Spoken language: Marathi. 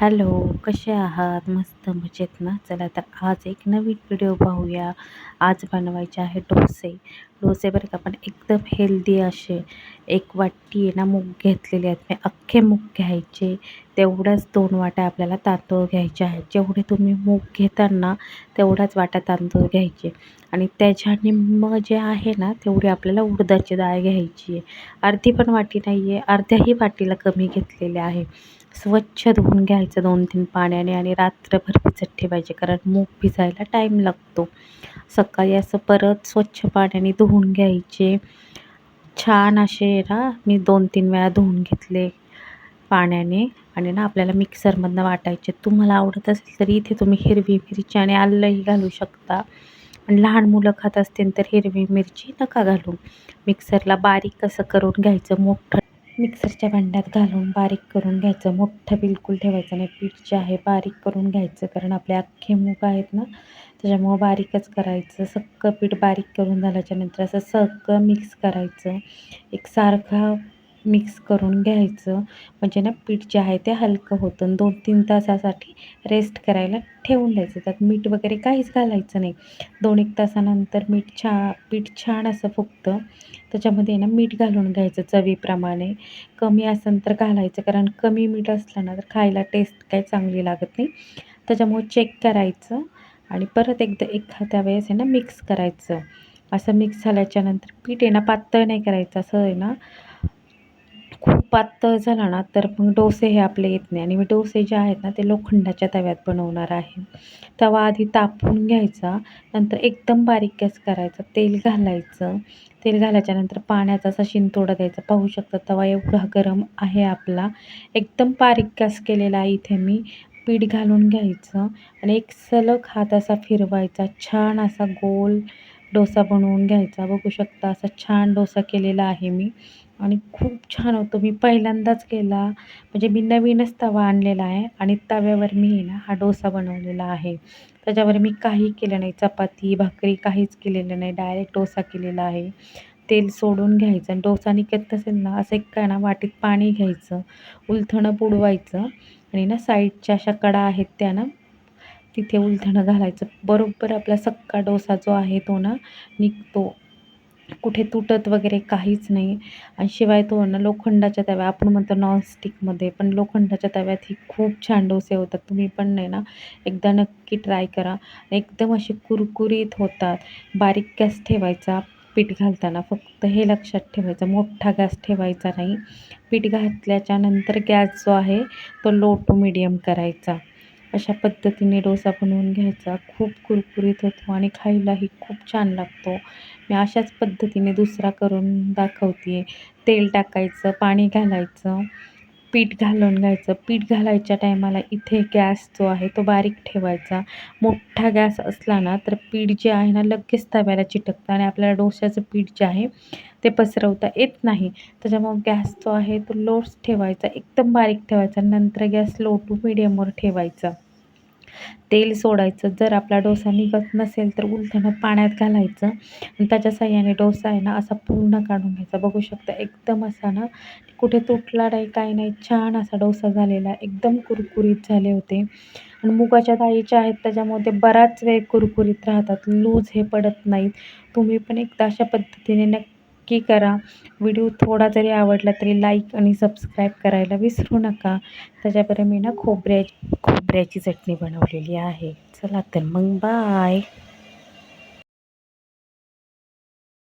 हॅलो कसे आहात? मस्त मजेत ना? चला तर आज एक नवीन व्हिडिओ पाहूया. आज बनवायचे आहे डोसे. डोसे बरं का पण एकदम हेल्दी असे. एक वाटी आहे ना मूग घेतलेले आहेत. मी अख्खे मूग घ्यायचे. तेवढ्याच दोन वाट्या आपल्याला तांदूळ घ्यायचे आहेत. जेवढे तुम्ही मूग घेताना तेवढ्याच वाट्या तांदूळ घ्यायचे. आणि त्याच्या निम्म जे आहे ना तेवढी आपल्याला उडदाची डाळ घ्यायची आहे. अर्धी पण वाटी नाही आहे अर्ध्याही वाटीला कमी घेतलेले आहे. स्वच्छ धुवून घ्यायचं दोन तीन पाण्याने आणि रात्रभर भिजत ठेवायचे कारण मूग भिजायला टाईम लागतो. सकाळी असं परत स्वच्छ पाण्याने धुवून घ्यायचे. छान असे ना मी दोन तीन वेळा धुवून घेतले पाण्याने. आणि ना आपल्याला मिक्सरमधनं वाटायचे. तुम्हाला आवडत असेल तर इथे तुम्ही हिरवी मिरची आणि आलंही घालू शकता. आणि लहान मुलं खात असतील तर हिरवी मिरची नका घालू. मिक्सरला बारीक कसं करून घ्यायचं मोठं मिक्सरच्या भांड्यात घालून बारीक करून घ्यायचं. मोठं बिलकुल ठेवायचं नाही. पीठ जे आहे बारीक करून घ्यायचं कारण आपले अख्खे मूग आहेत ना त्याच्यामुळं बारीकच करायचं. सगळं पीठ बारीक करून झाल्याच्यानंतर असं सगळं मिक्स करायचं. एक सारखा मिक्स करून घ्यायचं. म्हणजे ना पीठ जे आहे ते हलकं होतं दोन तीन तासासाठी रेस्ट करायला ठेवून द्यायचं. त्यात मीठ वगैरे काहीच घालायचं नाही. दोन एक तासानंतर मीठ छा पीठ छान असं फुगतं. त्याच्यामध्ये ना मीठ घालून घ्यायचं चवीप्रमाणे. कमी असेल तर घालायचं कारण कमी मीठ असलं ना तर खायला टेस्ट काही चांगली लागत नाही. त्याच्यामुळे चेक करायचं आणि परत एकदा एखाद्या वेळेस आहे ना मिक्स करायचं. असं मिक्स झाल्याच्यानंतर पीठ आहे ना पातळ नाही करायचं. असं आहे ना खूप पातळ झाला ना तर मग डोसे हे आपले येत नाही. आणि मी डोसे जे आहेत ना ते लोखंडाच्या तव्यात बनवणार आहे. तवा आधी तापून घ्यायचा नंतर एकदम बारीक गॅस करायचा तेल घालायचं. तेल घालायच्यानंतर पाण्याचा असा शिंतोडा द्यायचा. पाहू शकता तवा एवढा गरम आहे आपला. एकदम बारीक गॅस केलेला आहे इथे मी. पीठ घालून घ्यायचं. आणि एक सलग हात असा फिरवायचा छान असा गोल डोसा बनवून घ्यायचा. बघू शकता असा छान डोसा केलेला आहे मी. आणि खूप छान होतो. मी पहिल्यांदाच केला. म्हणजे मी नवीनच तवा आणलेला आहे आणि तव्यावर मी ना हा डोसा बनवलेला आहे. त्याच्यावर मी काही केलं नाही. चपाती भाकरी काहीच केलेलं नाही. डायरेक्ट डोसा केलेला आहे. तेल सोडून घ्यायचं आणि डोसा निघत असेल ना असं एक काय ना वाटीत पाणी घ्यायचं. उलथणं बुडवायचं. आणि ना साईडच्या अशा कडा आहेत त्या ना तिथे उलथणं घालायचं. बरोबर आपला सक्का डोसा जो आहे तो ना निघतो. कुठे तुटत वगैरे काहीच नाही. आणि शिवाय तो ना लोखंडाच्या तव्या आपण म्हणतो नॉनस्टिकमध्ये पण लोखंडाच्या तव्यात ही खूप छान डोसे होतात. तुम्ही पण नाही ना एकदा नक्की ट्राय करा. एकदम असे कुरकुरीत होतात. बारीक गॅस ठेवायचा पीठ घालताना. फक्त हे लक्षात ठेवायचं मोठा गॅस ठेवायचा नाही. पीठ घातल्याच्या नंतर गॅस जो आहे तो लो टू मिडियम करायचा. अशा पद्धतीने डोसा बनवून घ्यायचा. खूप कुरकुरीत होतो आणि खायलाही खूप छान लागतो. मी अशाच पद्धतीने दुसरा करून दाखवते आहे तेल टाकायचं पाणी घालायचं. पीठ घालून घ्यायचं. पीठ घालायच्या टायमाला इथे गॅस जो आहे तो बारीक ठेवायचा. मोठा गॅस असला ना तर पीठ जे आहे ना लगेच तव्याला चिटकतं आणि आपल्याला डोशाचं पीठ जे आहे ते पसरवता येत नाही. त्याच्यामुळं गॅस जो आहे तो लोच ठेवायचा एकदम बारीक ठेवायचा. नंतर गॅस लो टू मिडियमवर ठेवायचा. तेल सोडायचं. जर आपला डोसा निघत नसेल तर उलथणं पाण्यात घालायचं. आणि त्याच्या साह्याने डोसा आहे ना असा पूर्ण काढून घ्यायचा. बघू शकता एकदम असा ना कुठे तुटला नाही काही नाही छान असा डोसा झालेला. एकदम कुरकुरीत झाले होते. आणि मुगाच्या डाळीच्या आहेत त्याच्यामध्ये बराच वेळ कुरकुरीत राहतात. लूज हे पडत नाहीत. तुम्ही पण एकदा अशा पद्धतीने नक्की करा. व्हिडिओ थोडा जरी आवडला तरी लाईक आणि सबस्क्राईब करायला विसरू नका. त्याच्याबरोबर मी ना खोबऱ्या खोबऱ्याची चटणी बनवलेली आहे. चला तर मग बाय